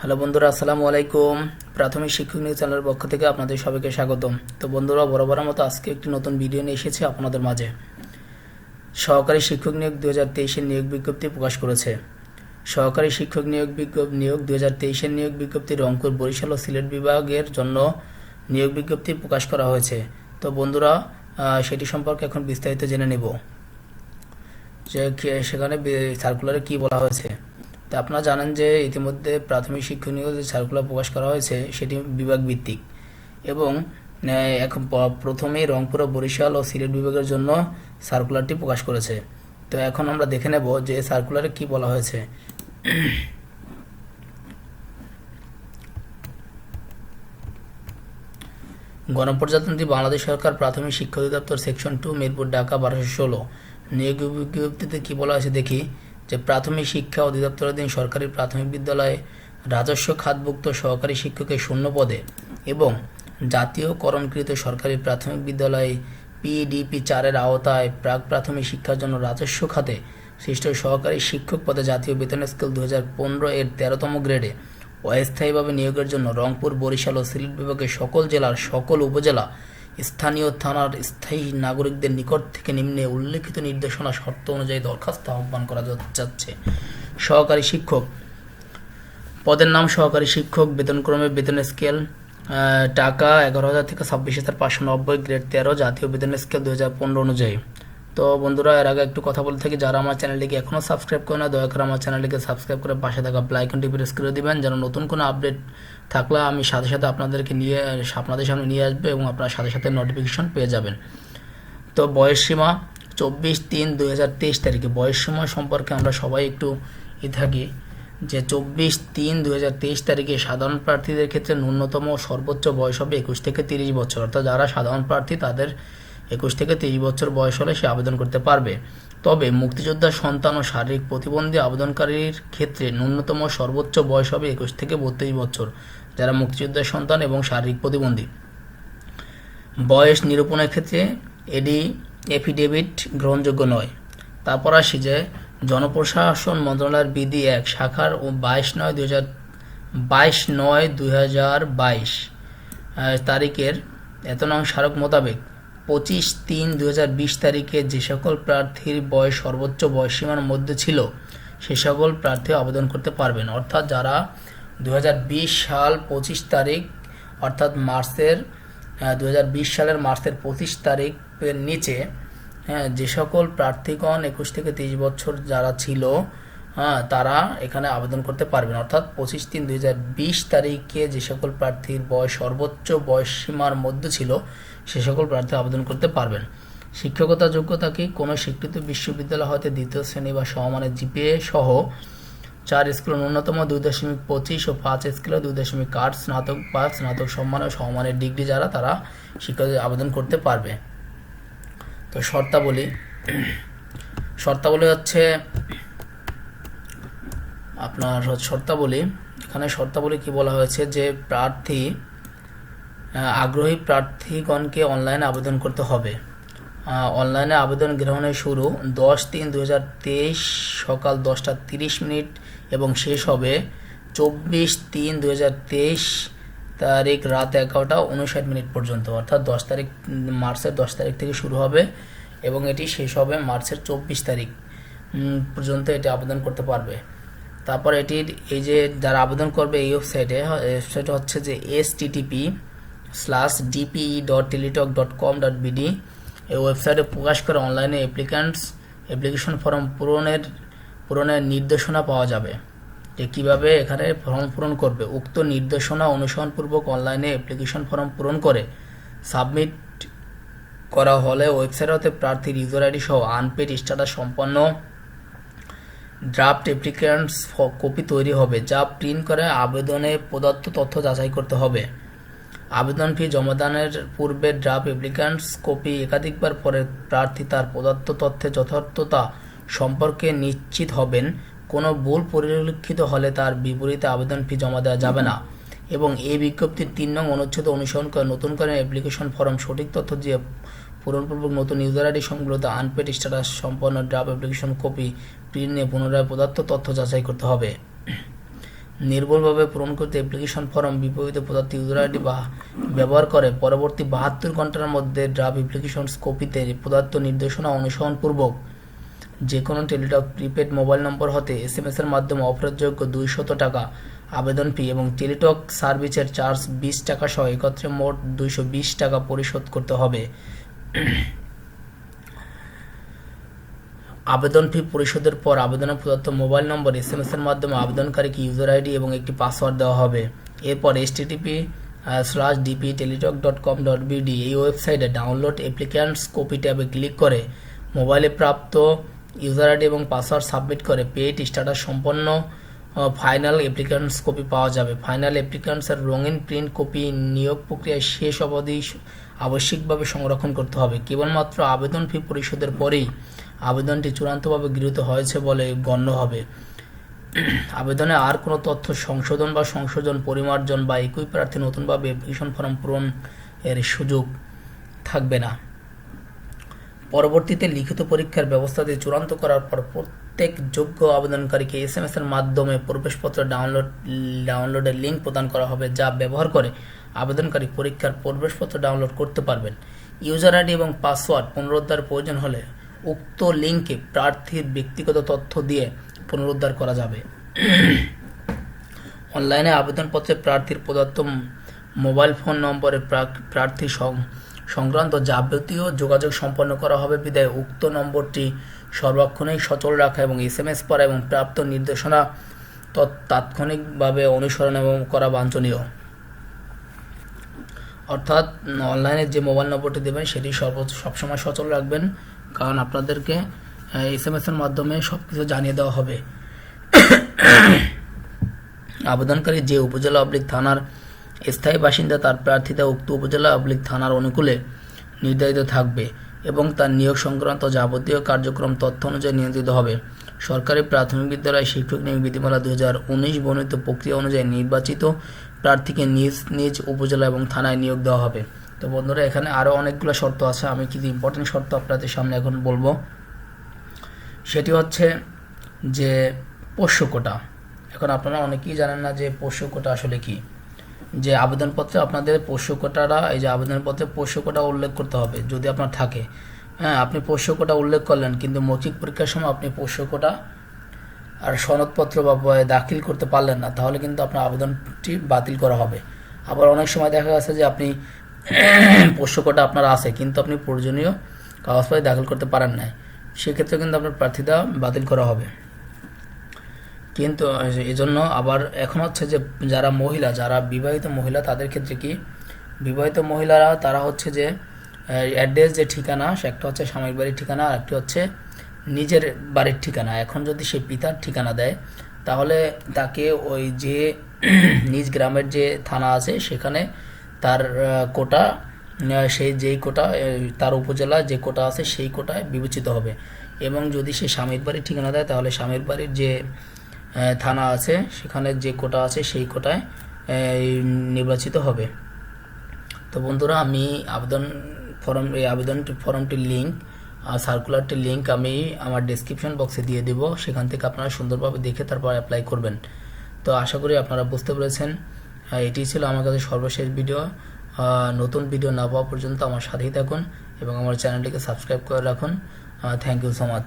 Hello বন্ধুরা, আসসালামু আলাইকুম। প্রাথমিক শিক্ষক নিউজ চ্যানেলের পক্ষ থেকে আপনাদের সবাইকে স্বাগতম। তো বন্ধুরা বরাবর মতো আজকে একটি নতুন ভিডিও নিয়ে এসেছি আপনাদের মাঝে। সহকারী শিক্ষক নিয়োগ দু হাজার তেইশের নিয়োগ বিজ্ঞপ্তি প্রকাশ করেছে। সহকারী শিক্ষক নিয়োগ বিজ্ঞপ নিয়োগ দু হাজার তেইশের নিয়োগ বিজ্ঞপ্তি রংপুর, বরিশাল ও সিলেট বিভাগের জন্য নিয়োগ বিজ্ঞপ্তি প্রকাশ করা হয়েছে। তো বন্ধুরা সেটি সম্পর্কে এখন বিস্তারিত জেনে নেব। যে সেখানে সার্কুলারে কি বলা হয়েছে? তা আপনারা জানেন যে ইতিমধ্যে প্রাথমিক শিক্ষক নিয়োগ যে সার্কুলার প্রকাশ করা হয়েছে, সেটি বিভাগ ভিত্তিক এবং এখন প- প্রথমেই রংপুর, বরিশাল ও সিলেট বিভাগের জন্য সার্কুলারটি প্রকাশ করেছে। তো এখন আমরা দেখে নেব যে সার্কুলারে কি বলা হয়েছে। গণপ্রজাতন্ত্রী বাংলাদেশ সরকার প্রাথমিক শিক্ষা অধিদপ্তর সেকশন টু, মিরপুর, ঢাকা, বারোশো ষোলো। নিয়োগ বিজ্ঞপ্তিতে কী বলা হয়েছে দেখি। যে প্রাথমিক শিক্ষা অধিদপ্তরাধীন সরকারি প্রাথমিক বিদ্যালয়ে রাজস্ব খাতভুক্ত সহকারী শিক্ষকের শূন্য পদে এবং জাতীয়করণকৃত সরকারি প্রাথমিক বিদ্যালয়ে পিডিপি চারের আওতায় প্রাক প্রাথমিক শিক্ষার জন্য রাজস্ব খাতে সৃষ্ট সহকারী শিক্ষক পদে জাতীয় বেতন স্কেল দু হাজার পনেরো এর তেরোতম গ্রেডে অস্থায়ীভাবে নিয়োগের জন্য রংপুর, বরিশাল ও সিলেট বিভাগের সকল জেলার সকল উপজেলা স্থানীয় থানার স্থায়ী নাগরিকদের নিকট থেকে নিম্নে উল্লেখিত নির্দেশনা শর্ত অনুযায়ী দরখাস্ত আহ্বান করা যাচ্ছে। সহকারী শিক্ষক। পদের নাম সহকারী শিক্ষক, বেতনক্রমে বেতন স্কেল টাকা এগারো হাজার থেকে ছাব্বিশ হাজার পাঁচশো নব্বই গ্রেড তেরো জাতীয় বেতন স্কেল দু হাজার পনেরো অনুযায়ী। তো বন্ধুরা, এর আগে একটু কথা বলে থাকি, যারা আমার চ্যানেলটিকে এখনও সাবস্ক্রাইব করে না, দয়া করে আমার চ্যানেলটিকে সাবস্ক্রাইব করে পাশে থাকা ব্লাইকনটি প্রেস করে দেবেন, যেন নতুন কোনো আপডেট থাকলে আমি সাথে সাথে আপনাদেরকে নিয়ে, আপনাদের সামনে নিয়ে আসবে এবং আপনার সাথে সাথে নোটিফিকেশন পেয়ে যাবেন। তো বয়স সীমা চব্বিশ তিন দুই হাজার তেইশ তারিখে। বয়স সীমা সম্পর্কে আমরা সবাই একটু ই থাকি যে চব্বিশ তিন তেইশ তারিখে সাধারণ প্রার্থীদের ক্ষেত্রে ন্যূনতম সর্বোচ্চ বয়স হবে একুশ থেকে তিরিশ বছর। অর্থাৎ যারা সাধারণ প্রার্থী তাদের একুশ থেকে তেইশ বছর বয়স হলে সে আবেদন করতে পারবে। তবে মুক্তিযোদ্ধার সন্তান ও শারীরিক প্রতিবন্ধী আবেদনকারীর ক্ষেত্রে ন্যূনতম সর্বোচ্চ বয়স হবে একুশ থেকে বত্রিশ বছর, যারা মুক্তিযোদ্ধার সন্তান এবং শারীরিক প্রতিবন্ধী। বয়স নিরূপণের ক্ষেত্রে এডি এফিডেভিট গ্রহণযোগ্য নয়। তারপর আসি যে জনপ্রশাসন মন্ত্রণালয়ের বিধি এক, শাখার ও বাইশ নয় দুই হাজার, বাইশ নয় দুই হাজার বাইশ তারিখের এত নং স্মারক মোতাবেক পঁচিশ তিন হাজার বিশ তারিখে যে সকল প্রার্থীর বয়স সর্বোচ্চ বয়সীমার মধ্যে ছিল, সে সকল প্রার্থী আবেদন করতে পারবেন। অর্থাৎ যারা দু হাজার বিশ সাল পঁচিশ তারিখ, অর্থাৎ মার্চের দু হাজার বিশ সালের মার্চের পঁচিশ তারিখের নিচে হ্যাঁ যে সকল প্রার্থীগণ একুশ থেকে তিরিশ বছর যারা ছিল হ্যাঁ তারা এখানে আবেদন করতে পারবেন। অর্থাৎ পঁচিশ তিন দুই হাজার বিশ তারিখে যে সকল প্রার্থীর বয়স, সর্বোচ্চ বয়স সীমার মধ্যে ছিল, সে সকল প্রার্থী আবেদন করতে পারবেন। শিক্ষকতা যোগ্যতা কি? কোনো স্বীকৃত বিশ্ববিদ্যালয় হতে দ্বিতীয় শ্রেণি বা সমমানের জিপিএ সহ চার স্কুলে ন্যূনতম দুই দশমিক পঁচিশ ও পাঁচ স্কুলে দুই দশমিক আট স্নাতক বা স্নাতক সম্মান ও সমমানের ডিগ্রি যারা, তারা শিক্ষক আবেদন করতে পারবে। তো শর্তাবলী শর্তাবলী হচ্ছে আপনার শর্তাবলী, এখানে শর্তাবলী কি বলা হয়েছে? যে প্রার্থী আগ্রহী প্রার্থীগণকে অনলাইনে আবেদন করতে হবে। অনলাইনে আবেদন গ্রহণের শুরু দশ তিন দু সকাল দশটা তিরিশ মিনিট এবং শেষ হবে চব্বিশ তিন দু তারিখ রাত এগারোটা উনষাট মিনিট পর্যন্ত, অর্থাৎ দশ তারিখ, মার্চের দশ তারিখ থেকে শুরু হবে এবং এটি শেষ হবে মার্চের চব্বিশ তারিখ পর্যন্ত এটি আবেদন করতে পারবে। তারপর এটির এই যে যারা আবেদন করবে এই ওয়েবসাইটে ওয়েবসাইট হচ্ছে যে S TTP slash DPE dot Teletalk dot com dot BD এই ওয়েবসাইটে প্রকাশ করে অনলাইনে অ্যাপ্লিক্যান্টস অ্যাপ্লিকেশন ফর্ম পূরণের পূরণের নির্দেশনা পাওয়া যাবে। যে কীভাবে এখানে ফর্ম পূরণ করবে, উক্ত নির্দেশনা অনুসরণপূর্বক অনলাইনে অ্যাপ্লিকেশন ফর্ম পূরণ করে সাবমিট করা হলে ওয়েবসাইট হতে প্রার্থীর ইউজার আইডি সহ আনপেড স্ট্যাটাস সম্পন্ন ড্রাফট অ্যাপ্লিক্যান্টস কপি তৈরি হবে, যা প্রিন্ট করে আবেদনে প্রদত্ত তথ্য যাচাই করতে হবে। আবেদন ফি জমাদানের পূর্বে ড্রাফট অ্যাপ্লিক্যান্টস কপি একাধিকবার পরে প্রার্থী তার প্রদত্ত তথ্যের যথার্থতা সম্পর্কে নিশ্চিত হবেন। কোনো ভুল পরিলক্ষিত হলে তার বিপরীতে আবেদন ফি জমা দেওয়া যাবে না। এবং এই বিজ্ঞপ্তির তিন নং অনুচ্ছেদ অনুসরণ করে নতুন করে অ্যাপ্লিকেশন ফর্ম সঠিক তথ্য দিয়ে পূরণপূর্বক নতুন ইউজার আইডি সংবলিত আনপেড স্ট্যাটাস সম্পন্ন ড্রাফট অ্যাপ্লিকেশন কপি প্রিন্ট নিয়ে পুনরায় প্রদত্ত তথ্য যাচাই করতে হবে। নির্ভুলভাবে পূরণ করতে অ্যাপ্লিকেশন ফর্ম বিপরীতে প্রদত্ত ইউজার আইডি বা ব্যবহার করে পরবর্তী বাহাত্তর ঘণ্টার মধ্যে ড্রাফ অ্যাপ্লিকেশন কপিতে প্রদত্ত নির্দেশনা অনুসরণপূর্বক যে কোনো টেলিটক প্রিপেড মোবাইল নম্বর হতে এস এম এর মাধ্যমে অফারযোগ্য দুইশত টাকা আবেদন ফি এবং টেলিটক সার্ভিসের চার্জ বিশ টাকা সহ একত্রে মোট দুইশো বিশ টাকা পরিশোধ করতে হবে। আবেদন ফি পরিশোধের পর আবেদনের প্রদত্ত মোবাইল নম্বর এস এম এর মাধ্যমে আবেদনকারীকে ইউজার আইডি এবং একটি পাসওয়ার্ড দেওয়া হবে। এরপর S TTP slash DP Teletalk dot com dot BD এই ওয়েবসাইটে ডাউনলোড অ্যাপ্লিক্যান্টস কপি ট্যাবে ক্লিক করে মোবাইলে প্রাপ্ত ইউজার আইডি এবং পাসওয়ার্ড সাবমিট করে পেইড স্ট্যাটাস সম্পন্ন ফাইনাল অ্যাপ্লিক্যান্টস কপি পাওয়া যাবে। ফাইনাল অ্যাপ্লিক্যান্টসের রঙিন প্রিন্ট কপি নিয়োগ প্রক্রিয়া শেষ অবধি আবশ্যিকভাবে সংরক্ষণ করতে হবে। কেবলমাত্র আবেদন ফি পরিশোধের পরেই আবেদনটি চূড়ান্তভাবে গৃহীত হয়েছে বলে গণ্য হবে। আবেদনে আর কোনো তথ্য সংশোধন বা সংশোধন, পরিমার্জন বা একই প্রার্থী নতুনভাবে অ্যাপ্লিকেশন ফর্ম পূরণ এর সুযোগ থাকবে না। পরবর্তীতে লিখিত পরীক্ষার ব্যবস্থাটি চূড়ান্ত করার পর প্রত্যেক যোগ্য আবেদনকারীকে এস এম এর মাধ্যমে প্রবেশপত্র ডাউনলোড, ডাউনলোডের লিঙ্ক প্রদান করা হবে যা ব্যবহার করে আবেদনকারী পরীক্ষার প্রবেশপত্র ডাউনলোড করতে পারবেন। ইউজার আইডি এবং পাসওয়ার্ড পুনরুদ্ধার প্রয়োজন হলে উক্ত লিঙ্কে প্রার্থীর ব্যক্তিগত তথ্য দিয়ে পুনরুদ্ধার করা যাবে। অনলাইনে আবেদনপত্রে প্রার্থীর প্রদত্ত মোবাইল ফোন নম্বরে প্রা- প্রার্থী সং- সংক্রান্ত যাবতীয় যোগাযোগ সম্পন্ন করা হবে। বিদায়, উক্ত নম্বরটি সর্বক্ষণেই সচল রাখা এবং এস এম এস করা এবং প্রাপ্ত নির্দেশনা তৎ- তাৎক্ষণিকভাবে অনুসরণ এবং করা বাঞ্ছনীয়। অর্থাৎ অনলাইনে যে মোবাইল নম্বরটি দেবেন, সেটি সর্ব, সবসময় সচল রাখবেন। কারণ আপনাদেরকে এস এম এসের মাধ্যমে সব কিছু জানিয়ে দেওয়া হবে। আবেদনকারী যে উপজেলা অবলিক থানার স্থায়ী বাসিন্দা তার প্রার্থিতা উক্ত উপজেলা অবলিক থানার অনুকূলে নির্ধারিত থাকবে এবং তার নিয়োগ সংক্রান্ত যাবতীয় কার্যক্রম তথ্য অনুযায়ী নিয়ন্ত্রিত হবে। সরকারি প্রাথমিক বিদ্যালয় শিক্ষক নিয়োগ বিধিমালা দু হাজার উনিশ বর্ণিত প্রক্রিয়া অনুযায়ী নির্বাচিত প্রার্থীকে নিজ নিজ উপজেলা এবং থানায় নিয়োগ দেওয়া হবে। তো বন্ধুরা, এখানে আরও অনেকগুলো শর্ত আছে। আমি কিছু ইম্পর্টেন্ট শর্ত আপনাদের সামনে এখন বলব। সেটি হচ্ছে যে পোষ্য কোটা। এখন আপনারা অনেকেই জানেন না যে পোষ্য কোটা আসলে কি। যে আবেদনপত্রে আপনাদের পোষ্য কোটাটা এই যে আবেদনপত্রে পোষ্য কোটা উল্লেখ করতে হবে, যদি আপনার থাকে। হ্যাঁ আপনি পোষ্য কোটা উল্লেখ করলেন, কিন্তু মৌখিক পরীক্ষার সময় আপনি পোষ্য কোটা আর সনদপত্র বা দাখিল করতে পারলেন না, তাহলে কিন্তু আপনার আবেদনটি বাতিল করা হবে। আবার অনেক সময় দেখা গেছে যে আপনি পোষ্য কোটা আপনার আছে, কিন্তু আপনি প্রয়োজনীয় কাগজপত্র দাখিল করতে পারেন নাই। সেক্ষেত্রে কিন্তু আপনার প্রার্থীতা বাতিল করা হবে। কিন্তু এই জন্য আবার এখন হচ্ছে যে যারা মহিলা, যারা বিবাহিত মহিলা, তাদের ক্ষেত্রে কি? বিবাহিত মহিলারা, তারা হচ্ছে যে অ্যাড্রেস যে ঠিকানা, সে একটা হচ্ছে স্বামীর বাড়ির ঠিকানা, আর একটি হচ্ছে নিজের বাড়ির ঠিকানা। এখন যদি সে পিতার ঠিকানা দেয়, তাহলে তাকে ওই যে নিজ গ্রামের যে থানা আছে, সেখানে তার কোটা সেই যেই কোটা তার উপজেলা যে কোটা আছে, সেই কোটায় বিবেচিত হবে। এবং যদি সে স্বামীর বাড়ির ঠিকানা দেয়, তাহলে স্বামীর বাড়ির যে থানা আছে, সেখানে যে কোটা আছে সেই কোটায় নির্বাচিত হবে। তো বন্ধুরা, আমি আবেদন ফর্ম, এই আবেদন ফর্মটির লিঙ্ক আর সার্কুলারটির লিঙ্ক আমি আমার ডেসক্রিপশন বক্সে দিয়ে দেব। সেখান থেকে আপনারা সুন্দরভাবে দেখে তারপর অ্যাপ্লাই করবেন। তো আশা করি আপনারা বুঝতে পেরেছেন। এটি ছিল আমার কাছে সর্বশেষ ভিডিও নতুন ভিডিও না পাওয়া পর্যন্ত আমার সাথেই থাকুন এবং আমার চ্যানেলটিকে সাবস্ক্রাইব করে রাখুন। Thank you so much